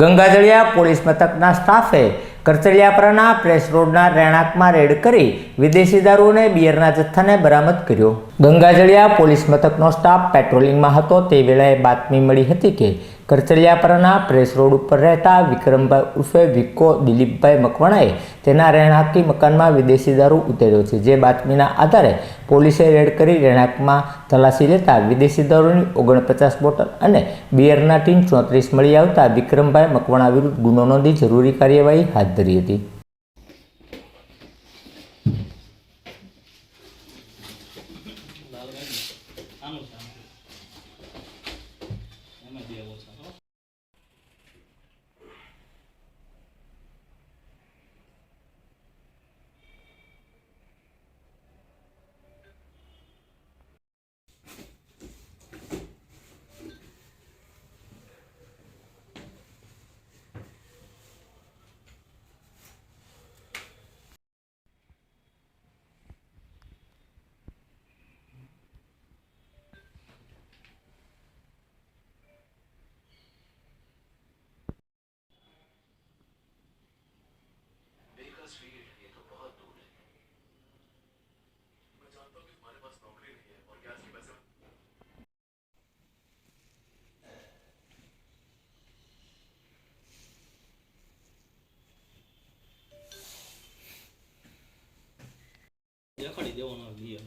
Gangajaliya police મથકના સ્ટાફે કરચલિયાપરાના press રોડના રહેણાંકમાં રેડ કરી વિદેશી દારૂ અને બિયરના જથ્થાને બરામદ કર્યો. ગંગાજળિયા પોલીસ મથકનો સ્ટાફ પેટ્રોલિંગમાં હતો તે વેળાએ બાતમી મળી હતી કે કરચલિયાપરાના પ્રેસ રોડ ઉપર રહેતા વિક્રમભાઈ ઉર્ફે વિકો દિલીપભાઈ મકવાણાએ તેના રહેણાંકી મકાનમાં વિદેશી દારૂ ઉતર્યો છે. જે બાતમીના આધારે પોલીસે રેડ કરી રહેણાંકમાં તલાશી લેતા વિદેશી દારૂની ઓગણપચાસ બોટલ અને બિયરના ટીન ચોત્રીસ મળી આવતા વિક્રમભાઈ મકવાણા વિરુદ્ધ ગુનો નોંધી જરૂરી કાર્યવાહી હાથ ધરી હતી. આનું દેખાડી દેવાનો લઈએ